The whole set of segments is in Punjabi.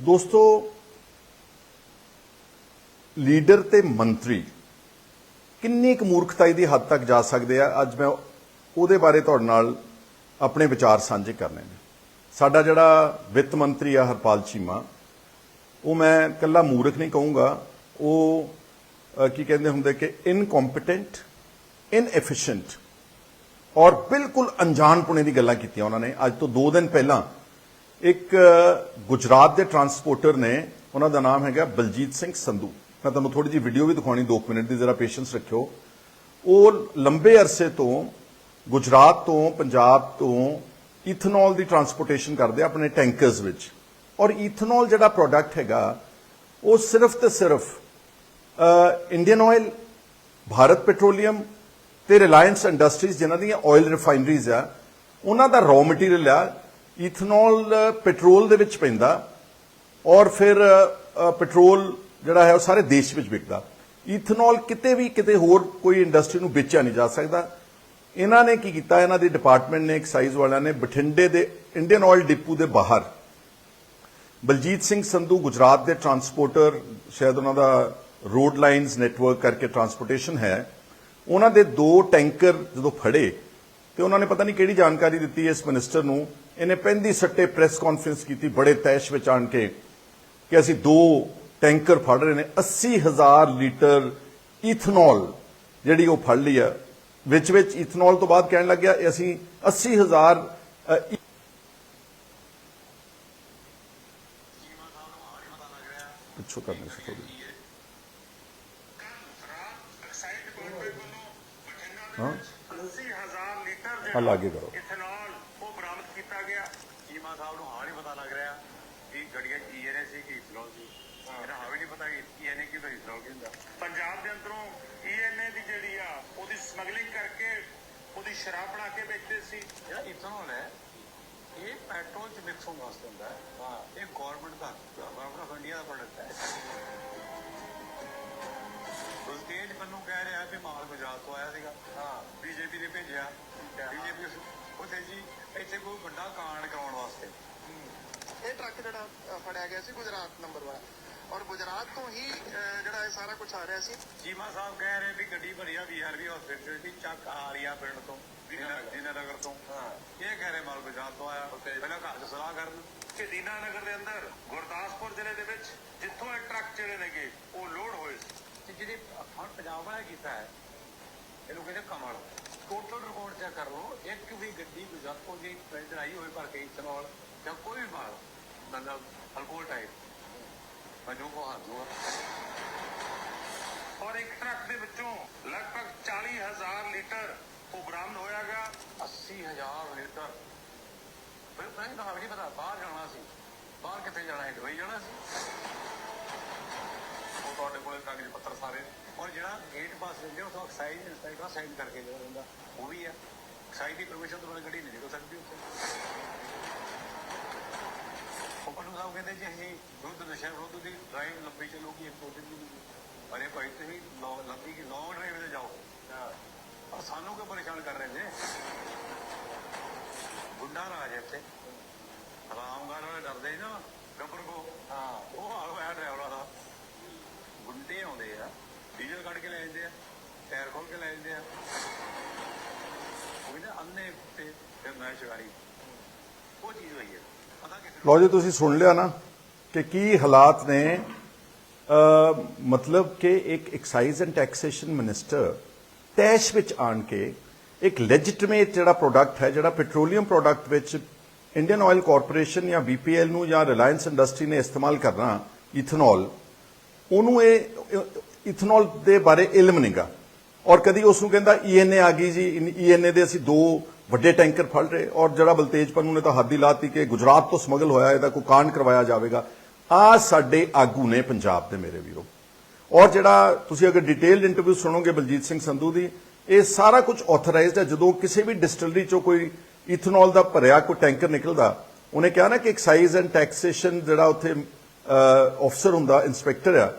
ਦੋਸਤੋ, ਲੀਡਰ ਤੇ ਮੰਤਰੀ ਕਿੰਨੀ ਕੁ ਮੂਰਖਤਾਈ ਦੀ ਹੱਦ ਤੱਕ ਜਾ ਸਕਦੇ ਆ? ਅੱਜ ਮੈਂ ਉਹਦੇ ਬਾਰੇ ਤੁਹਾਡੇ ਨਾਲ ਆਪਣੇ ਵਿਚਾਰ ਸਾਂਝੇ ਕਰਨੇ ਨੇ। ਸਾਡਾ ਜਿਹੜਾ ਵਿੱਤ ਮੰਤਰੀ ਆ ਹਰਪਾਲ ਚੀਮਾ, ਉਹ ਮੈਂ ਕੱਲਾ ਮੂਰਖ ਨਹੀਂ ਕਹੂੰਗਾ। ਉਹ ਕੀ ਕਹਿੰਦੇ ਹੁੰਦੇ ਕਿ ਇਨਕੰਪੀਟੈਂਟ ਇਨਐਫੀਸ਼ੀਐਂਟ ਔਰ ਬਿਲਕੁਲ ਅਣਜਾਣਪੁਣੇ ਦੀ ਗੱਲਾਂ ਕੀਤੀਆਂ ਉਹਨਾਂ ਨੇ। ਅੱਜ ਤੋਂ 2 ਦਿਨ ਪਹਿਲਾਂ ਇੱਕ ਗੁਜਰਾਤ ਦੇ ਟਰਾਂਸਪੋਰਟਰ ਨੇ, ਉਹਨਾਂ ਦਾ ਨਾਮ ਹੈਗਾ ਬਲਜੀਤ ਸਿੰਘ ਸੰਧੂ। ਮੈਂ ਤੁਹਾਨੂੰ ਥੋੜੀ ਜਿਹੀ ਵੀਡੀਓ ਵੀ ਦਿਖਾਉਣੀ 2 ਮਿੰਟ ਦੀ ਜ਼ਰਾ ਪੇਸ਼ੈਂਸ ਰੱਖਿਓ। ਉਹ ਲੰਬੇ ਅਰਸੇ ਤੋਂ ਗੁਜਰਾਤ ਤੋਂ, ਪੰਜਾਬ ਤੋਂ ਇਥਨੋਲ ਦੀ ਟਰਾਂਸਪੋਰਟੇਸ਼ਨ ਕਰਦੇ ਆਪਣੇ ਟੈਂਕਰਸ ਵਿੱਚ। ਔਰ ਇਥਨੋਲ ਜਿਹੜਾ ਪ੍ਰੋਡਕਟ ਹੈਗਾ, ਉਹ ਸਿਰਫ ਤੇ ਸਿਰਫ ਇੰਡੀਅਨ ਆਇਲ ਭਾਰਤ ਪੈਟਰੋਲੀਅਮ ਤੇ ਰਿਲਾਇੰਸ ਇੰਡਸਟਰੀਜ਼ ਜਿਨ੍ਹਾਂ ਦੀਆਂ ਆਇਲ ਰਿਫਾਈਨਰੀਜ਼ ਆ, ਉਹਨਾਂ ਦਾ ਰॉ ਮਟੀਰੀਅਲ ਆ ਇਥਨੋਲ ਪੈਟਰੋਲ ਦੇ ਵਿੱਚ ਪੈਂਦਾ ਔਰ ਫਿਰ ਪੈਟਰੋਲ ਜਿਹੜਾ ਹੈ ਉਹ ਸਾਰੇ ਦੇਸ਼ ਵਿੱਚ ਵਿਕਦਾ। ਇਥਨੋਲ ਕਿਤੇ ਵੀ ਕਿਤੇ ਹੋਰ ਕੋਈ ਇੰਡਸਟਰੀ ਨੂੰ ਵੇਚਿਆ ਨਹੀਂ ਜਾ ਸਕਦਾ। ਇਹਨਾਂ ਨੇ ਕੀ ਕੀਤਾ? ਇਹਨਾਂ ਦੀ ਡਿਪਾਰਟਮੈਂਟ ਨੇ ਐਕਸਾਈਜ਼ ਵਾਲਿਆਂ ਨੇ ਬਠਿੰਡੇ ਦੇ ਇੰਡੀਅਨ ਆਇਲ ਡਿਪੂ ਦੇ ਬਾਹਰ ਬਲਜੀਤ ਸਿੰਘ ਸੰਧੂ ਗੁਜਰਾਤ ਦੇ ਟਰਾਂਸਪੋਰਟਰ ਸ਼ਾਇਦ ਉਹਨਾਂ ਦਾ ਰੋਡ ਲਾਈਨਸ ਨੈਟਵਰਕ ਕਰਕੇ ਟਰਾਂਸਪੋਰਟੇਸ਼ਨ ਹੈ, ਉਹਨਾਂ ਦੇ ਦੋ ਟੈਂਕਰ ਜਦੋਂ ਫੜੇ, ਤੇ ਉਹਨਾਂ ਨੇ ਪਤਾ ਨਹੀਂ ਕਿਹੜੀ ਜਾਣਕਾਰੀ ਦਿੱਤੀ ਇਸ ਮਿਨਿਸਟਰ ਨੂੰ ਇਹਨੇ ਪੈਂਦੀ ਸੱਟੇ ਪ੍ਰੈਸ ਕਾਨਫਰੰਸ ਕੀਤੀ ਬੜੇ ਤੈਸ਼ ਵਿੱਚ ਆਣ ਕੇ ਕਿ ਅਸੀਂ ਦੋ ਟੈਂਕਰ ਫੜ ਰਹੇ ਨੇ 80000 ਲੀਟਰ ਇਥਨੋਲ ਜਿਹੜੀ ਉਹ ਫੜ ਲਈ ਆ ਵਿੱਚ ਵਿੱਚ ਇਥਨੋਲ ਤੋਂ ਬਾਅਦ ਕਹਿਣ ਲੱਗਿਆ ਇਹ ਅਸੀਂ 80000 ਅ, ਪਿੱਛੋਂ ਕਰਨੀ ਸੀ ਥੋੜੀ ਹਾਂ 80000 ਲੀਟਰ ਆ ਲਾਗੇ ਕਰੋ ਇਥਨੋਲ ਉਹ ਬਰਾਮਦ ਕੀਤਾ ਗਿਆ ਚੀਮਾ ਸਾਹਿਬ ਨੂੰ ਹਾਲ ਹੀ ਪਤਾ ਲੱਗ ਰਿਹਾ ਕਿ ਗੱਡੀਆਂ ਕੀ ਇਹਨੇ ਸੀ ਕਿ ਇਥਨੋਲ ਸੀ? ਇਹਨਾਂ ਹਾਲ ਵੀ ਨਹੀਂ ਪਤਾ ਕਿ ਇਹਨੇ ਕੀ ਹੁੰਦਾ ਇਥਨੋਲ ਕੀ ਹੁੰਦਾ ਪੰਜਾਬ ਦੇ ਅੰਦਰੋਂ ਈਐਨਏ ਦੀ ਜਿਹੜੀ ਆ ਉਹਦੀ ਸਮਗਲਿੰਗ ਕਰਕੇ ਉਹਦੀ ਸ਼ਰਾਬ ਬਣਾ ਕੇ ਵੇਚਦੇ ਸੀ। ਜਿਹੜਾ ਇਥਨੋਲ ਹੈ ਇਹ ਪੈਟਰੋਲ ਚ ਮਿਕਸ ਹੋਣ ਵਾਸਤੇ ਹੁੰਦਾ ਹੈ। ਹਾਂ। ਇਹ ਗਵਰਨਮੈਂਟ ਦਾ ਗਵਰਨਮੈਂਟ ਆਫ ਇੰਡੀਆ ਦਾ ਪ੍ਰੋਡਕਟ ਹੈ। ਸੁਲਤਾਨ ਮੈਨੂੰ ਕਹਿ ਰਿਹਾ ਵੀ ਮਾਲ ਗੁਜਰਾਤ ਤੋਂ ਆਇਆ ਸੀਗਾ। ਹਾਂ। ਬੀਜੇਪੀ ਨੇ ਭੇਜਿਆ। ਬੀਜੇਪੀ ਉੱਥੇ ਜੀ ਇੱਥੇ ਕੋਈ ਵੱਡਾ ਕਾਂਡ ਕਰਾਉਣ ਵਾਸਤੇ। ਇਹ ਟਰੱਕ ਜਿਹੜਾ ਫੜਿਆ ਗਿਆ ਸੀ ਗੁਜਰਾਤ ਨੰਬਰ ਵਾਲਾ। ਔਰ ਗੁਜਰਾਤ ਤੋਂ ਹੀ ਜਿਹੜਾ ਇਹ ਸਾਰਾ ਕੁਝ ਆ ਰਿਹਾ ਸੀ। ਚੀਮਾ ਸਾਹਿਬ ਕਹਿ ਰਹੇ ਵੀ ਗੱਡੀ ਭਰੀ ਆ ਬੀਆਰਬੀ ਹਸਪੀਟਲ ਦੀ ਚੱਕ ਆ ਰਹੀ ਆ ਪਿੰਡ ਤੋਂ ਦੀਨਾ ਨਗਰ ਤੋਂ। ਇਹ ਕਹਿ ਰਹੇ ਮਾਲ ਗੁਜਰਾਤ ਤੋਂ ਆਇਆ। ਪਹਿਲਾਂ ਘਰ 'ਚ ਸਲਾਹ ਕਰਨ। ਕਿ ਦੀਨਾ ਨਗਰ ਦੇ ਅੰਦਰ ਗੁਰਦਾਸਪੁਰ ਜ਼ਿਲ੍ਹੇ ਦੇ ਵਿੱਚ ਜਿੱਥੋਂ ਇਹ ਟਰੱਕ ਜਿਹੜੇ ਨੇਗੇ ਉਹ ਲੋਡ ਹੋਏ ਸੀ। ਤੇ ਜਿਹੜੇ ਫੰਡ ਪੰਜਾਬ ਵਾਲਾ ਕੀਤਾ ਹੈ ਇਹਨੂੰ ਕਹਿੰਦੇ ਕਮਲ ਟੋਟਲ ਰਿਕਾਰਡ ਚੈੱਕ ਕਰ ਲਓ। ਇੱਕ ਵੀ ਗੱਡੀ ਗੁਜਰਾਤ ਤੋਂ ਦੀ ਪਿੰਡ ਆਈ ਹੋਵੇ ਭਰ ਕੇ ਇਥਨੋਲ ਜਾਂ ਕੋਈ ਵੀ ਮਾਲ ਮਤਲਬ ਅਲਕੋਹਲ ਟਾਈਪ ਮਜੂ ਕੋ ਹਾਜ਼ੂ ਔਰ ਇੱਕ ਟਰੱਕ ਦੇ ਵਿੱਚੋਂ ਲਗਭਗ 40000 ਲੀਟਰ ਉਹ ਬਰਾਮਦ ਹੋਇਆ ਗਿਆ 80000 ਲੀਟਰ। ਫਿਰ ਪ੍ਰਾਈਸ ਦਾ ਨਹੀਂ ਪਤਾ, ਬਾਹਰ ਜਾਣਾ ਸੀ। ਬਾਹਰ ਕਿੱਥੇ ਜਾਣਾ ਹੈ ਦੁਬਈ ਜਾਣਾ ਸੀ। ਉਹ ਤੁਹਾਡੇ ਕੋਲ ਕਾਗਜ਼ ਪੱਤਰ ਸਾਰੇ। ਔਰ ਜਿਹੜਾ ਗੇਟ ਪਾਸ ਦਿੰਦੇ ਉਹ ਐਕਸਾਈਜ਼ ਇੰਸਪੈਕਟਰ ਸਾਈਨ ਕਰਕੇ ਜਿਹੜਾ ਦਿੰਦਾ ਉਹ ਵੀ ਆ ਐਕਸਾਈਜ਼ ਦੀ ਪਰਮਿਸ਼ਨ ਤੋਂ ਬਿਨਾਂ ਗੱਡੀ ਨਹੀਂ ਨਿਕਲ ਸਕਦੀ ਉੱਥੇ। ਪਟੂ ਸਾਹਿਬ ਕਹਿੰਦੇ ਜੀ ਅਸੀਂ ਵਿਰੁੱਧ ਨਸ਼ਾ ਵਿਰੁੱਧ ਦੀ ਡਰਾਈਵ ਲੰਬੀ ਚੱਲੂਗੀ ਇੱਕ ਦੋ ਦਿਨ ਦੀ ਅਰੇ ਭਾਈ ਤੁਸੀਂ ਲੰਬੀ ਕੀ ਲੌਂਗ ਡਰਾਈਵ ਤੇ ਜਾਓ। ਔਰ ਸਾਨੂੰ ਕਿਉਂ ਪਰੇਸ਼ਾਨ ਕਰ ਰਹੇ ਨੇ? ਗੁੰਡਾ ਰਾਜ ਇੱਥੇ। ਰਾਮਗੜ੍ਹ ਵਾਲੇ ਡਰਦੇ ਨਾ ਗੱਬਰ ਕੋ ਹਾਂ। ਉਹ ਹਾਲ ਹੋਇਆ ਡਰਾਈਵਰਾਂ ਦਾ। ਗੁੰਡੇ ਆਉਂਦੇ ਆ ਡੀਜ਼ਲ ਕੱਢ ਕੇ ਲੈ ਜਾਂਦੇ ਆ ਟਾਇਰ ਖੋਲ ਕੇ ਲੈ ਜਾਂਦੇ ਆ। ਉਹ ਵੀ ਨਾ ਅੰਨੇ ਤੇ ਫਿਰ ਮੈਂ ਸ਼ਿਕਾਰੀ। ਉਹ ਚੀਜ਼ ਹੋਈ ਹੈ। ਲੋ ਜੀ, ਤੁਸੀਂ ਸੁਣ ਲਿਆ ਨਾ ਕਿ ਕੀ ਹਾਲਾਤ ਨੇ। ਮਤਲਬ ਕਿ ਇੱਕ ਐਕਸਾਈਜ਼ ਐਂਡ ਟੈਕਸੇਸ਼ਨ ਮਿਨਿਸਟਰ ਤੈਸ਼ ਵਿੱਚ ਆਣ ਕੇ ਇੱਕ ਲੈਜਿਟਿਮੇਟ ਜਿਹੜਾ ਪ੍ਰੋਡਕਟ ਹੈ, ਜਿਹੜਾ ਪੈਟਰੋਲੀਅਮ ਪ੍ਰੋਡਕਟ ਵਿੱਚ ਇੰਡੀਅਨ ਆਇਲ ਕਾਰਪੋਰੇਸ਼ਨ ਜਾਂ ਬੀਪੀਐਲ ਨੂੰ ਜਾਂ ਰਿਲਾਇੰਸ ਇੰਡਸਟਰੀ ਨੇ ਇਸਤੇਮਾਲ ਕਰਨਾ ਇਥਨੋਲ ਉਹਨੂੰ ਇਹ ਇਥਨੋਲ ਦੇ ਬਾਰੇ ਇਲਮ ਨਹੀਂਗਾ ਔਰ ਕਦੀ ਉਸ ਨੂੰ ਕਹਿੰਦਾ ਈਐਨਏ ਆ ਗਈ ਜੀ ਈਐਨਏ ਦੇ ਅਸੀਂ ਦੋ ਵੱਡੇ ਟੈਂਕਰ ਫੜ ਰਹੇ ਔਰ ਜਿਹੜਾ ਬਲਤੇਜ ਪੰਨੂ ਨੇ ਤਾਂ ਹੱਦ ਹੀ ਲਾਤੀ ਕਿ ਗੁਜਰਾਤ ਤੋਂ ਸਮਗਲ ਹੋਇਆ, ਇਹਦਾ ਕੋਈ ਕਾਂਡ ਕਰਵਾਇਆ ਜਾਵੇਗਾ। ਆ ਸਾਡੇ ਆਗੂ ਨੇ ਪੰਜਾਬ ਦੇ ਮੇਰੇ ਵੀਰੋ। ਔਰ ਜਿਹੜਾ ਤੁਸੀਂ ਅਗਰ ਡਿਟੇਲਡ ਇੰਟਰਵਿਊ ਸੁਣੋਗੇ ਬਲਜੀਤ ਸਿੰਘ ਸੰਧੂ ਦੀ, ਇਹ ਸਾਰਾ ਕੁਝ ਆਥੋਰਾਈਜ਼ਡ ਹੈ। ਜਦੋਂ ਕਿਸੇ ਵੀ ਡਿਸਟਿਲਰੀ ਚੋਂ ਕੋਈ ਇਥਨੋਲ ਦਾ ਭਰਿਆ ਕੋਈ ਟੈਂਕਰ ਨਿਕਲਦਾ, ਉਹਨੇ ਕਿਹਾ ਨਾ ਕਿ ਐਕਸਾਈਜ਼ ਐਂਡ ਟੈਕਸੇਸ਼ਨ ਜਿਹੜਾ ਉੱਥੇ ਅਫਸਰ ਹੁੰਦਾ ਇਨਸਪੈਕਟਰ ਆ,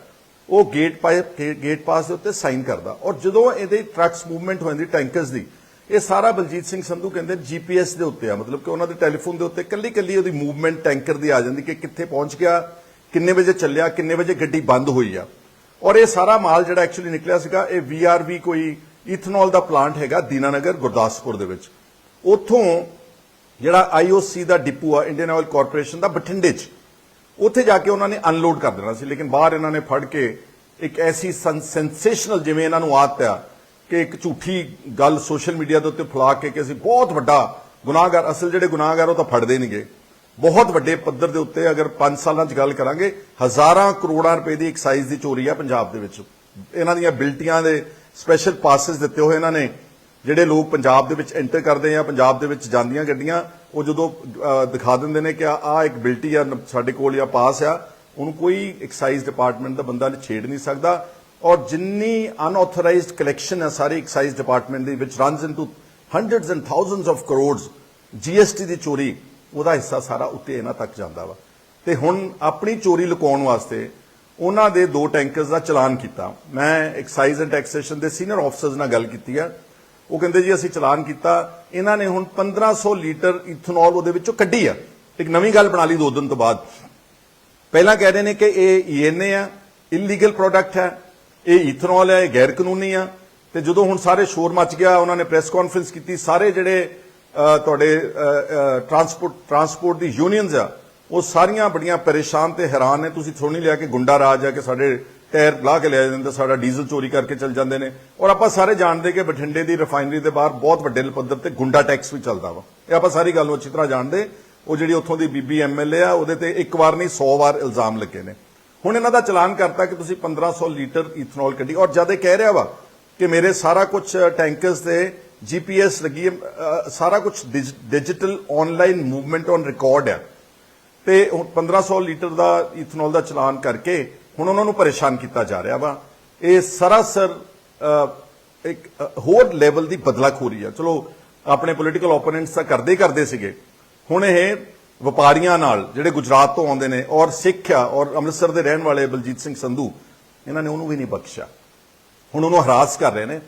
ਉਹ ਗੇਟ ਪਾਸ ਗੇਟ ਪਾਸ ਦੇ ਉੱਤੇ ਸਾਈਨ ਕਰਦਾ। ਔਰ ਜਦੋਂ ਇਹਦੇ ਟਰੱਕਸ ਮੂਵਮੈਂਟ ਹੋ ਜਾਂਦੀ ਟੈਂਕਰਸ ਦੀ ਇਹ ਸਾਰਾ ਬਲਜੀਤ ਸਿੰਘ ਸੰਧੂ ਕਹਿੰਦੇ ਜੀਪੀਐਸ ਦੇ ਉੱਤੇ ਆ, ਮਤਲਬ ਕਿ ਉਹਨਾਂ ਦੇ ਟੈਲੀਫੋਨ ਦੇ ਉੱਤੇ ਕੱਲੀ ਕੱਲੀ ਉਹਦੀ ਮੂਵਮੈਂਟ ਟੈਂਕਰ ਦੀ ਆ ਜਾਂਦੀ ਕਿ ਕਿੱਥੇ ਪਹੁੰਚ ਗਿਆ, ਕਿੰਨੇ ਵਜੇ ਚੱਲਿਆ, ਕਿੰਨੇ ਵਜੇ ਗੱਡੀ ਬੰਦ ਹੋਈ ਆ। ਔਰ ਇਹ ਸਾਰਾ ਮਾਲ ਜਿਹੜਾ ਐਕਚੁਅਲੀ ਨਿਕਲਿਆ ਸੀਗਾ, ਇਹ ਵੀਆਰਵੀ ਕੋਈ ਇਥਨੋਲ ਦਾ ਪਲਾਂਟ ਹੈਗਾ ਦੀਨਾਨਗਰ, ਗੁਰਦਾਸਪੁਰ ਦੇ ਵਿੱਚ। ਉੱਥੋਂ ਜਿਹੜਾ ਆਈਓਸੀ ਦਾ ਡਿਪੂ ਆ ਇੰਡੀਅਨ ਆਇਲ ਕਾਰਪੋਰੇਸ਼ਨ ਦਾ ਬਠਿੰਡੇ 'ਚ, ਉੱਥੇ ਜਾ ਕੇ ਉਹਨਾਂ ਨੇ ਅਨਲੋਡ ਕਰ ਦੇਣਾ ਸੀ। ਲੇਕਿਨ ਬਾਹਰ ਇਹਨਾਂ ਨੇ ਫੜ ਕੇ ਇੱਕ ਐਸੀ ਸੈਂਸੇਸ਼ਨਲ ਜਿਵੇਂ ਇਹਨਾਂ ਨੂੰ ਆਦਤ ਆ ਕਿ ਇੱਕ ਝੂਠੀ ਗੱਲ ਸੋਸ਼ਲ ਮੀਡੀਆ ਦੇ ਉੱਤੇ ਫੈਲਾ ਕੇ ਕਿ ਅਸੀਂ ਬਹੁਤ ਵੱਡਾ ਗੁਨਾਹਗਾਰ, ਅਸਲ ਜਿਹੜੇ ਗੁਨਾਹਗਾਰ ਉਹ ਤਾਂ ਫੜਦੇ ਨਹੀਂਗੇ ਬਹੁਤ ਵੱਡੇ ਪੱਧਰ ਦੇ ਉੱਤੇ ਅਗਰ 5 ਸਾਲਾਂ 'ਚ ਗੱਲ ਕਰਾਂਗੇ, ਹਜ਼ਾਰਾਂ ਕਰੋੜਾਂ ਰੁਪਏ ਦੀ ਐਕਸਾਈਜ਼ ਦੀ ਚੋਰੀ ਆ ਪੰਜਾਬ ਦੇ ਵਿੱਚ। ਇਹਨਾਂ ਦੀਆਂ ਬਿਲਟੀਆਂ ਦੇ ਸਪੈਸ਼ਲ ਪਾਸਸ ਦਿੱਤੇ ਹੋਏ ਇਹਨਾਂ ਨੇ। ਜਿਹੜੇ ਲੋਕ ਪੰਜਾਬ ਦੇ ਵਿੱਚ ਐਂਟਰ ਕਰਦੇ ਆ, ਪੰਜਾਬ ਦੇ ਵਿੱਚ ਜਾਂਦੀਆਂ ਗੱਡੀਆਂ, ਉਹ ਜਦੋਂ ਦਿਖਾ ਦਿੰਦੇ ਨੇ ਕਿ ਆ ਇੱਕ ਬਿਲਟੀ ਆ, ਸਾਡੇ ਕੋਲ ਜਾਂ ਪਾਸ ਆ, ਉਹਨੂੰ ਕੋਈ ਐਕਸਾਈਜ਼ ਡਿਪਾਰਟਮੈਂਟ ਦਾ ਬੰਦਾ ਛੇੜ ਨਹੀਂ ਸਕਦਾ। ਔਰ ਜਿੰਨੀ ਅਨਆਥੋਰਾਈਜ਼ਡ ਕਲੈਕਸ਼ਨ ਹੈ ਸਾਰੀ ਐਕਸਾਈਜ਼ ਡਿਪਾਰਟਮੈਂਟ ਦੇ ਵਿੱਚ runs into hundreds and thousands of crores GST ਦੀ ਚੋਰੀ, ਉਹਦਾ ਹਿੱਸਾ ਸਾਰਾ ਉੱਤੇ ਇਹਨਾਂ ਤੱਕ ਜਾਂਦਾ ਵਾ। ਤੇ ਹੁਣ ਆਪਣੀ ਚੋਰੀ ਲੁਕਾਉਣ ਵਾਸਤੇ ਉਹਨਾਂ ਦੇ ਦੋ ਟੈਂਕਰਸ ਦਾ ਚਲਾਨ ਕੀਤਾ। ਮੈਂ ਐਕਸਾਈਜ਼ ਐਂਡ ਟੈਕਸੇਸ਼ਨ ਦੇ ਸੀਨੀਅਰ ਆਫੀਸਰਸ ਨਾਲ ਗੱਲ ਕੀਤੀ ਆ। ਉਹ ਕਹਿੰਦੇ ਜੀ, ਅਸੀਂ ਚਲਾਨ ਕੀਤਾ। ਇਹਨਾਂ ਨੇ ਹੁਣ 1500 ਲੀਟਰ ਇਥਨੋਲ ਉਹਦੇ ਵਿੱਚੋਂ ਕੱਢੀ ਆ। ਇੱਕ ਨਵੀਂ ਗੱਲ ਬਣਾ ਲਈ ਦੋ ਦਿਨ ਤੋਂ ਬਾਅਦ। ਪਹਿਲਾਂ ਕਹਿ ਰਹੇ ਨੇ ਕਿ ਇਹ ਈਐਨਏ ਆ ਇਲੀਗਲ ਪ੍ਰੋਡਕਟ ਹੈ। ਇਹ ਈਥਨੋਲ ਹੈ ਇਹ ਗੈਰ ਕਾਨੂੰਨੀ ਆ। ਤੇ ਜਦੋਂ ਹੁਣ ਸਾਰੇ ਸ਼ੋਰ ਮਚ ਗਿਆ, ਉਹਨਾਂ ਨੇ ਪ੍ਰੈਸ ਕਾਨਫਰੰਸ ਕੀਤੀ, ਸਾਰੇ ਜਿਹੜੇ ਤੁਹਾਡੇ ਟਰਾਂਸਪੋਰਟ ਟਰਾਂਸਪੋਰਟ ਦੀ ਯੂਨੀਅਨਸ ਆ, ਉਹ ਸਾਰੀਆਂ ਬੜੀਆਂ ਪਰੇਸ਼ਾਨ ਤੇ ਹੈਰਾਨ ਨੇ। ਤੁਸੀਂ ਥੋੜੀ ਲਿਆ ਕਿ ਗੁੰਡਾ ਰਾਜ ਆ ਕਿ ਸਾਡੇ ਟਾਇਰ ਲਾ ਕੇ ਲੈ ਜਾਂਦੇ, ਸਾਡਾ ਡੀਜ਼ਲ ਚੋਰੀ ਕਰਕੇ ਚੱਲ ਜਾਂਦੇ ਨੇ। ਔਰ ਆਪਾਂ ਸਾਰੇ ਜਾਣਦੇ ਕਿ ਬਠਿੰਡੇ ਦੀ ਰਿਫਾਈਨਰੀ ਦੇ ਬਾਹਰ ਬਹੁਤ ਵੱਡੇ ਪੱਧਰ ਤੇ ਗੁੰਡਾ ਟੈਕਸ ਵੀ ਚੱਲਦਾ ਵਾ। ਇਹ ਆਪਾਂ ਸਾਰੀ ਗੱਲ ਨੂੰ ਅੱਛੀ ਤਰ੍ਹਾਂ ਜਾਣਦੇ। ਉਹ ਜਿਹੜੀ ਉੱਥੋਂ ਦੀ ਬੀਬੀ ਐਮਐਲਏ ਆ, ਉਹਦੇ ਤੇ ਇੱਕ ਵਾਰ ਨਹੀਂ 100 ਵਾਰ ਇਲਜ਼ਾਮ ਲੱਗੇ ਨੇ। ਹੁਣ ਇਹਨਾਂ ਦਾ ਚਲਾਨ ਕਰਤਾ ਕਿ ਤੁਸੀਂ 1500 ਲੀਟਰ ਇਥਨੋਲ ਕੱਢੀ। ਔਰ ਜਦ ਇਹ ਕਹਿ ਰਿਹਾ ਵਾ ਕਿ ਮੇਰੇ ਸਾਰਾ ਕੁਝ ਟੈਂਕਰਸ ਤੇ ਜੀਪੀਐਸ ਲੱਗੀ ਹੈ ਅਹ, ਸਾਰਾ ਕੁਝ digital online movement on record ਹੈ ਤੇ ਹੁਣ 1500 ਲੀਟਰ ਦਾ ਈਥਨੋਲ ਦਾ ਚਲਾਨ ਕਰਕੇ ਹੁਣ ਉਹਨਾਂ ਨੂੰ ਪਰੇਸ਼ਾਨ ਕੀਤਾ ਜਾ ਰਿਹਾ ਵਾ। ਇਹ ਸਰਾਸਰ ਇੱਕ ਹੋਰ ਲੈਵਲ ਦੀ ਬਦਲਾਖੋਰੀ ਆ। ਚਲੋ ਆਪਣੇ ਪੋਲੀਟੀਕਲ ਓਪੋਨੈਂਟਸ ਤਾਂ ਕਰਦੇ ਹੀ ਕਰਦੇ ਸੀਗੇ। ਹੁਣ ਇਹ ਵਪਾਰੀਆਂ ਨਾਲ ਜਿਹੜੇ ਗੁਜਰਾਤ ਤੋਂ ਆਉਂਦੇ ਨੇ ਔਰ ਸਿੱਖ ਆ ਔਰ ਅੰਮ੍ਰਿਤਸਰ ਦੇ ਰਹਿਣ ਵਾਲੇ ਬਲਜੀਤ ਸਿੰਘ ਸੰਧੂ, ਇਹਨਾਂ ਨੇ ਉਹਨੂੰ ਵੀ ਨਹੀਂ ਬਖਸ਼ਿਆ। ਹੁਣ ਉਹਨੂੰ ਹਰਾਸ ਕਰ ਰਹੇ ਨੇ।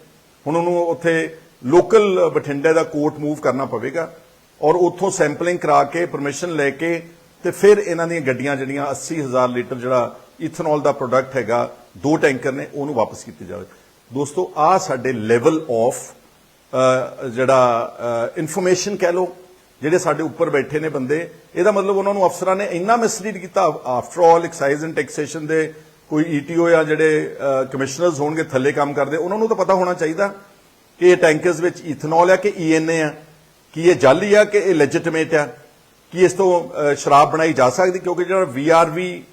ਹੁਣ ਉਹਨੂੰ ਉੱਥੇ ਲੋਕਲ ਬਠਿੰਡੇ ਦਾ ਕੋਰਟ ਮੂਵ ਕਰਨਾ ਪਵੇਗਾ ਔਰ ਉੱਥੋਂ ਸੈਂਪਲਿੰਗ ਕਰਾ ਕੇ, ਪਰਮਿਸ਼ਨ ਲੈ ਕੇ ਤੇ ਫਿਰ ਇਹਨਾਂ ਦੀਆਂ ਗੱਡੀਆਂ ਜਿਹੜੀਆਂ 80000 ਲੀਟਰ ਜਿਹੜਾ ਇਥਨੋਲ ਦਾ ਪ੍ਰੋਡਕਟ ਹੈਗਾ, ਦੋ ਟੈਂਕਰ ਨੇ, ਉਹਨੂੰ ਵਾਪਸ ਕੀਤੇ ਜਾਵੇ। ਦੋਸਤੋ ਆ ਸਾਡੇ ਲੈਵਲ ਆਫ ਜਿਹੜਾ ਇਨਫੋਰਮੇਸ਼ਨ ਕਹਿ ਲਓ ਜਿਹੜੇ ਸਾਡੇ ਉੱਪਰ ਬੈਠੇ ਨੇ ਬੰਦੇ, ਇਹਦਾ ਮਤਲਬ ਉਹਨਾਂ ਨੂੰ ਅਫਸਰਾਂ ਨੇ ਇੰਨਾ ਮਿਸਲੀਡ ਕੀਤਾ। After all excise and taxation ਦੇ ਕੋਈ ਈਟੀਓ ਜਾਂ ਜਿਹੜੇ ਕਮਿਸ਼ਨਰਸ ਹੋਣਗੇ, ਥੱਲੇ ਕੰਮ ਕਰਦੇ, ਉਹਨਾਂ ਨੂੰ ਤਾਂ ਪਤਾ ਹੋਣਾ ਚਾਹੀਦਾ ਕਿ ਇਹ ਟੈਂਕਰਸ ਵਿੱਚ ਇਥਨੋਲ ਹੈ ਕਿ ਈਐਨਏ ਆ, ਕਿ ਇਹ ਜਾਲੀ ਆ ਕਿ ਇਹ ਲੈਜਿਟਿਮੇਟ ਆ, ਕਿ ਇਸ ਤੋਂ ਸ਼ਰਾਬ ਬਣਾਈ ਜਾ ਸਕਦੀ, ਕਿਉਂਕਿ ਜਿਹੜਾ ਵੀਆਰਵੀ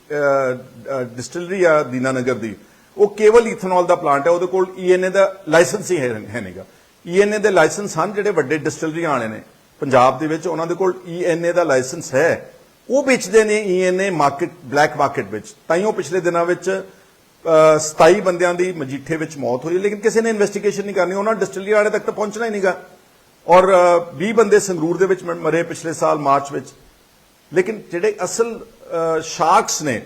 ਡਿਸਟਿਲਰੀ ਆ ਦੀਨਾਨਗਰ ਦੀ, ਉਹ ਕੇਵਲ ਇਥਨੋਲ ਦਾ ਪਲਾਂਟ ਹੈ ਉਹਦੇ ਕੋਲ ਈਐਨਏ ਦਾ ਲਾਇਸੈਂਸ ਹੀ ਹੈ ਹੈ ਨਹੀਂਗਾ ਈਐਨਏ ਦੇ ਲਾਇਸੈਂਸ ਹਨ ਜਿਹੜੇ ਵੱਡੇ ਡਿਸਟਿਲਰੀਆਂ ਵਾਲੇ ਨੇ। ਪੰਜਾਬ ਦੇ ਵਿੱਚ ਉਹਨਾਂ ਦੇ ਕੋਲ ਈਐਨਏ ਦਾ ਲਾਇਸੈਂਸ ਹੈ ਉਹ ਵੇਚਦੇ ਨੇ ਈਐਨਏ ਮਾਰਕੀਟ ਬਲੈਕ ਮਾਰਕੀਟ ਵਿੱਚ। ਤਾਈਓ ਪਿਛਲੇ ਦਿਨਾਂ ਵਿੱਚ ਅਹ, 27 ਬੰਦਿਆਂ ਦੀ ਮਜੀਠੇ ਵਿੱਚ ਮੌਤ ਹੋਈ ਲੇਕਿਨ ਕਿਸੇ ਨੇ ਇਨਵੈਸਟੀਗੇਸ਼ਨ ਨਹੀਂ ਕਰਨੀ ਉਹਨਾਂ ਡਿਸਟਿਲਰੀ ਵਾਲੇ ਤੱਕ ਤਾਂ ਪਹੁੰਚਣਾ ਹੀ ਨਹੀਂਗਾ। ਔਰ ਅਹ, 20 ਬੰਦੇ ਸੰਗਰੂਰ ਦੇ ਵਿੱਚ ਮਰੇ ਪਿਛਲੇ ਸਾਲ ਮਾਰਚ ਵਿੱਚ। ਲੇਕਿਨ ਜਿਹੜੇ ਅਸਲ ਸ਼ਾਰਕਸ ਨੇ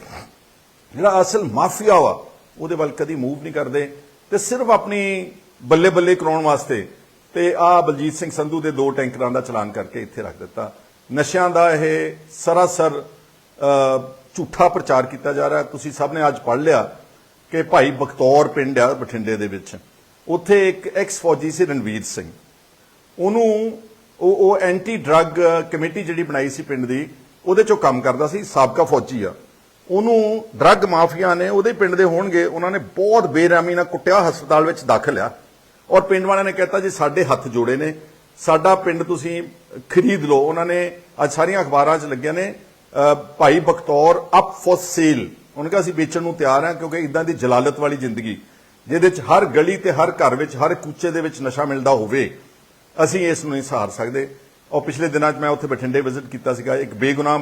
ਜਿਹੜਾ ਅਸਲ ਮਾਫੀਆ ਵਾ ਉਹਦੇ ਵੱਲ ਕਦੀ ਮੂਵ ਨਹੀਂ ਕਰਦੇ ਤੇ ਸਿਰਫ ਆਪਣੀ ਬੱਲੇ ਬੱਲੇ ਕਰਾਉਣ ਵਾਸਤੇ ਤੇ ਆ ਬਲਜੀਤ ਸਿੰਘ ਸੰਧੂ ਦੇ ਦੋ ਟੈਂਕਰਾਂ ਦਾ ਚਲਾਨ ਕਰਕੇ ਇੱਥੇ ਰੱਖ ਦਿੱਤਾ। ਨਸ਼ਿਆਂ ਦਾ ਇਹ ਸਰਾਸਰ ਝੂਠਾ ਪ੍ਰਚਾਰ ਕੀਤਾ ਜਾ ਰਿਹਾ। ਤੁਸੀਂ ਸਭ ਨੇ ਅੱਜ ਪੜ੍ਹ ਲਿਆ ਕਿ ਭਾਈ ਬਖਤੌਰ ਪਿੰਡ ਆ ਬਠਿੰਡੇ ਦੇ ਵਿੱਚ। ਉੱਥੇ ਇੱਕ ਐਕਸ ਫੌਜੀ ਸੀ ਰਣਵੀਰ ਸਿੰਘ। ਉਹਨੂੰ ਉਹ ਉਹ ਐਂਟੀ ਡਰੱਗ ਕਮੇਟੀ ਜਿਹੜੀ ਬਣਾਈ ਸੀ ਪਿੰਡ ਦੀ, ਉਹਦੇ ਚੋਂ ਕੰਮ ਕਰਦਾ ਸੀ, ਸਾਬਕਾ ਫੌਜੀ ਆ। ਉਹਨੂੰ ਡਰੱਗ ਮਾਫੀਆ ਨੇ ਉਹਦੇ ਪਿੰਡ ਦੇ ਹੋਣਗੇ। ਉਹਨਾਂ ਨੇ ਬਹੁਤ ਬੇਰਹਿਮੀ ਨਾਲ ਕੁੱਟਿਆ, ਹਸਪਤਾਲ ਵਿੱਚ ਦਾਖਲ ਆ। ਔਰ ਪਿੰਡ ਵਾਲਿਆਂ ਨੇ ਕਹਿਤਾ ਜੀ ਸਾਡੇ ਹੱਥ ਜੋੜੇ ਨੇ। ਸਾਡਾ ਪਿੰਡ ਤੁਸੀਂ ਖਰੀਦ ਲਓ। ਉਹਨਾਂ ਨੇ ਅੱਜ ਸਾਰੀਆਂ ਅਖਬਾਰਾਂ 'ਚ ਲੱਗਿਆ ਨੇ ਭਾਈ ਬਖਤੌਰ ਅਪ ਫॉर ਸੇਲ ਉਹਨਾਂ ਕਿਹਾ, ਅਸੀਂ ਵੇਚਣ ਨੂੰ ਤਿਆਰ ਹਾਂ ਕਿਉਂਕਿ ਇਦਾਂ ਦੀ ਜਲਾਲਤ ਵਾਲੀ ਜ਼ਿੰਦਗੀ, ਜਿਹਦੇ 'ਚ ਹਰ ਗਲੀ ਤੇ ਹਰ ਘਰ ਵਿੱਚ, ਹਰ ਕੂਚੇ ਦੇ ਵਿੱਚ ਨਸ਼ਾ ਮਿਲਦਾ ਹੋਵੇ, ਅਸੀਂ ਇਸ ਨੂੰ ਨਹੀਂ ਸਹਾਰ ਸਕਦੇ। ਔਰ ਪਿਛਲੇ ਦਿਨਾਂ 'ਚ ਮੈਂ ਉੱਥੇ ਬਠਿੰਡੇ ਵਿਜ਼ਿਟ ਕੀਤਾ ਸੀਗਾ। ਇੱਕ ਬੇਗੁਨਾਹ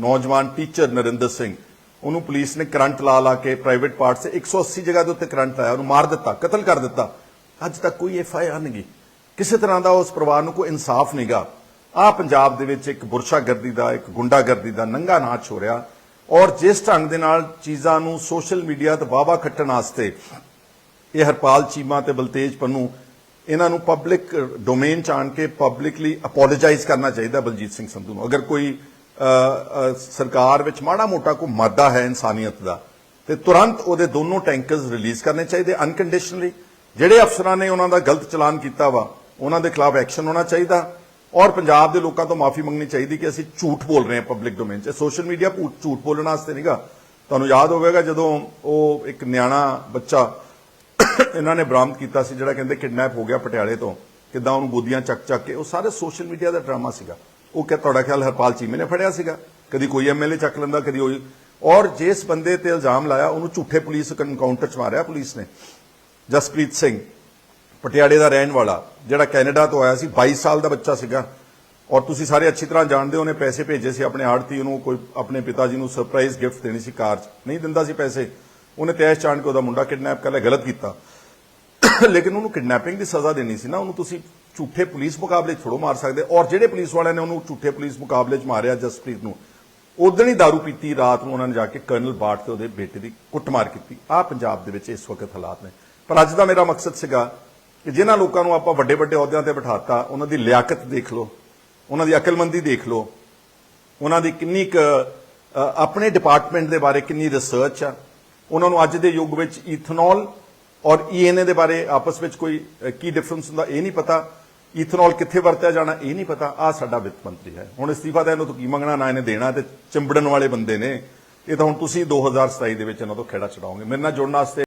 ਨੌਜਵਾਨ ਟੀਚਰ ਨਰਿੰਦਰ ਸਿੰਘ, ਉਹਨੂੰ ਪੁਲਿਸ ਨੇ ਕਰੰਟ ਲਾ ਲਾ ਕੇ ਪ੍ਰਾਈਵੇਟ ਪਾਰਟ ਸੇ 180 ਜਗ੍ਹਾ ਦੇ ਉੱਤੇ ਕਰੰਟ ਲਾਇਆ ਉਹਨੂੰ ਮਾਰ ਦਿੱਤਾ, ਕਤਲ ਕਰ ਦਿੱਤਾ। ਅੱਜ ਤੱਕ ਕੋਈ ਐਫ ਆਈ ਆਰ ਨਹੀਂ ਗਈ ਕਿਸੇ ਤਰ੍ਹਾਂ ਦਾ ਉਸ ਪਰਿਵਾਰ ਨੂੰ ਕੋਈ ਇਨਸਾਫ ਨਹੀਂਗਾ ਆ ਪੰਜਾਬ ਦੇ ਵਿੱਚ ਇੱਕ ਬੁਰਸ਼ਾਗਰਦੀ ਦਾ, ਇੱਕ ਗੁੰਡਾਗਰਦੀ ਦਾ ਨੰਗਾ ਨਾਚ ਹੋ ਰਿਹਾ ਔਰ ਜਿਸ ਢੰਗ ਦੇ ਨਾਲ ਚੀਜ਼ਾਂ ਨੂੰ ਸੋਸ਼ਲ ਮੀਡੀਆ ਤੇ ਵਾਵਾ ਖੱਟਣ ਵਾਸਤੇ ਇਹ ਹਰਪਾਲ ਚੀਮਾ ਤੇ ਬਲਤੇਜ ਪੰਨੂ, ਇਹਨਾਂ ਨੂੰ ਪਬਲਿਕ ਡੋਮੇਨ ਚ ਆਣ ਕੇ ਪਬਲਿਕਲੀ ਅਪੋਲੋਜਾਈਜ਼ ਕਰਨਾ ਚਾਹੀਦਾ ਬਲਜੀਤ ਸਿੰਘ ਸੰਧੂ ਨੂੰ। ਅਗਰ ਕੋਈ ਸਰਕਾਰ ਵਿੱਚ ਮਾੜਾ ਮੋਟਾ ਕੋ ਮਾਦਾ ਹੈ ਇਨਸਾਨੀਅਤ ਦਾ, ਤੇ ਤੁਰੰਤ ਉਹਦੇ ਦੋਨੋਂ ਟੈਂਕਰਸ ਰਿਲੀਜ਼ ਕਰਨੇ ਚਾਹੀਦੇ ਅਨਕੰਡੀਸ਼ਨਲੀ ਜਿਹੜੇ ਅਫਸਰਾਂ ਨੇ ਉਹਨਾਂ ਦਾ ਗਲਤ ਚਲਾਨ ਕੀਤਾ ਵਾ, ਉਹਨਾਂ ਦੇ ਖਿਲਾਫ ਐਕਸ਼ਨ ਹੋਣਾ ਚਾਹੀਦਾ। ਔਰ ਪੰਜਾਬ ਦੇ ਲੋਕਾਂ ਤੋਂ ਮਾਫੀ ਮੰਗਣੀ ਚਾਹੀਦੀ ਕਿ ਅਸੀਂ ਝੂਠ ਬੋਲ ਰਹੇ ਹਾਂ ਪਬਲਿਕ ਡੋਮੇਨ 'ਚ। ਸੋਸ਼ਲ ਮੀਡੀਆ ਝੂਠ ਬੋਲਣ ਵਾਸਤੇ ਨਹੀਂਗਾ ਤੁਹਾਨੂੰ ਯਾਦ ਹੋਵੇਗਾ ਜਦੋਂ ਉਹ ਇੱਕ ਨਿਆਣਾ ਬੱਚਾ ਇਹਨਾਂ ਨੇ ਬਰਾਮਦ ਕੀਤਾ ਸੀ, ਜਿਹੜਾ ਕਹਿੰਦੇ ਕਿਡਨੈਪ ਹੋ ਗਿਆ ਪਟਿਆਲੇ ਤੋਂ। ਕਿਦਾਂ ਉਹਨੂੰ ਗੋਦੀਆਂ ਚੱਕ ਚੱਕ ਕੇ, ਉਹ ਸਾਰੇ ਸੋਸ਼ਲ ਮੀਡੀਆ ਦਾ ਡਰਾਮਾ ਸੀਗਾ। ਉਹ ਕਿ ਤੁਹਾਡਾ ਖਿਆਲ ਹਰਪਾਲ ਚੀਮੇ ਨੇ ਫੜਿਆ ਸੀਗਾ। ਕਦੀ ਕੋਈ ਐਮਐਲਏ ਚੱਕ ਲੈਂਦਾ, ਕਦੀ ਉਹ। ਔਰ ਜਿਸ ਬੰਦੇ ਤੇ ਇਲਜ਼ਾਮ ਲਾਇਆ, ਉਹਨੂੰ ਝੂਠੇ ਪੁਲਿਸ ਐਨਕਾਊਂਟਰ ਚ ਮਾਰਿਆ ਪੁਲਿਸ ਨੇ। ਜਸਪ੍ਰੀਤ ਸਿੰਘ, ਪਟਿਆਲੇ ਦਾ ਰਹਿਣ ਵਾਲਾ, ਜਿਹੜਾ ਕੈਨੇਡਾ ਤੋਂ ਆਇਆ ਸੀ 22 ਸਾਲ ਦਾ ਬੱਚਾ ਸੀਗਾ। ਔਰ ਤੁਸੀਂ ਸਾਰੇ ਅੱਛੀ ਤਰ੍ਹਾਂ ਜਾਣਦੇ ਹੋ, ਉਹਨੇ ਪੈਸੇ ਭੇਜੇ ਸੀ ਆਪਣੇ ਆੜਤੀ ਉਹਨੂੰ ਕੋਈ ਆਪਣੇ ਪਿਤਾ ਜੀ ਨੂੰ ਸਰਪ੍ਰਾਈਜ਼ ਗਿਫਟ ਦੇਣੀ ਸੀ ਕਾਰ 'ਚ। ਨਹੀਂ ਦਿੰਦਾ ਸੀ ਪੈਸੇ। ਉਹਨੇ ਤੈਸ਼ ਚਾਣ ਕੇ ਉਹਦਾ ਮੁੰਡਾ ਕਿਡਨੈਪ ਕਰ ਲਿਆ, ਗਲਤ ਕੀਤਾ। ਲੇਕਿਨ ਉਹਨੂੰ ਕਿਡਨੈਪਿੰਗ ਦੀ ਸਜ਼ਾ ਦੇਣੀ ਸੀ ਨਾ, ਉਹਨੂੰ ਤੁਸੀਂ ਝੂਠੇ ਪੁਲਿਸ ਮੁਕਾਬਲੇ 'ਚ ਥੋੜੋ ਮਾਰ ਸਕਦੇ। ਔਰ ਜਿਹੜੇ ਪੁਲਿਸ ਵਾਲਿਆਂ ਨੇ ਉਹਨੂੰ ਝੂਠੇ ਪੁਲਿਸ ਮੁਕਾਬਲੇ 'ਚ ਮਾਰਿਆ, ਜਸਪ੍ਰੀਤ ਨੂੰ ਉਦੋਂ ਹੀ दारू ਪੀਤੀ, ਰਾਤ ਨੂੰ ਉਹਨਾਂ ਨੇ ਜਾ ਕੇ ਕਰਨਲ ਬਾਟ ਤੇ ਉਹਦੇ ਬੇਟੇ ਦੀ ਕੁੱਟਮਾਰ ਕੀਤੀ। ਆ ਪੰਜਾਬ ਦੇ ਵਿੱਚ ਇਸ ਵਕਤ ਹਾਲਾਤ ਨੇ। ਪਰ ਅੱਜ ਦਾ ਮੇਰਾ ਮਕਸਦ ਸੀਗਾ ਕਿ ਜਿਨ੍ਹਾਂ ਲੋਕਾਂ ਨੂੰ ਆਪਾਂ ਵੱਡੇ ਵੱਡੇ ਅਹੁਦਿਆਂ ਤੇ ਬਿਠਾਤਾ, ਉਹਨਾਂ ਦੀ ਲਿਆਕਤ ਦੇਖ ਲਓ, ਉਹਨਾਂ ਦੀ ਅਕਲਮੰਦੀ ਦੇਖ ਲਓ, ਉਹਨਾਂ ਦੀ ਕਿੰਨੀ ਕੁ ਆਪਣੇ ਡਿਪਾਰਟਮੈਂਟ ਦੇ ਬਾਰੇ ਕਿੰਨੀ ਰਿਸਰਚ ਆ, ਉਹਨਾਂ ਨੂੰ ਅੱਜ ਦੇ ਯੁੱਗ ਵਿੱਚ ਈਥਨੋਲ ਔਰ ਈਐਨਏ ਦੇ ਬਾਰੇ ਆਪਸ ਵਿੱਚ ਕੋਈ ਕੀ ਡਿਫਰੈਂਸ ਹੁੰਦਾ ਇਹ ਨਹੀਂ ਪਤਾ ਈਥਨੋਲ ਕਿੱਥੇ ਵਰਤਿਆ ਜਾਣਾ ਇਹ ਨਹੀਂ ਪਤਾ ਆ ਸਾਡਾ ਵਿੱਤ ਮੰਤਰੀ ਹੈ। ਹੁਣ ਅਸਤੀਫਾ ਦਾ ਇਹਨੂੰ ਤੋਂ ਕੀ ਮੰਗਣਾ, ਨਾ ਇਹਨੇ ਦੇਣਾ ਤੇ ਚਿੰਬੜਨ ਵਾਲੇ ਬੰਦੇ ਨੇ, ਇਹ ਤਾਂ ਹੁਣ ਤੁਸੀਂ 2027 ਦੇ ਵਿੱਚ ਇਹਨਾਂ ਤੋਂ ਖੇੜਾ ਛਡਾਓਗੇ। ਮੇਰੇ ਨਾਲ ਜੁੜਨ ਵਾਸਤੇ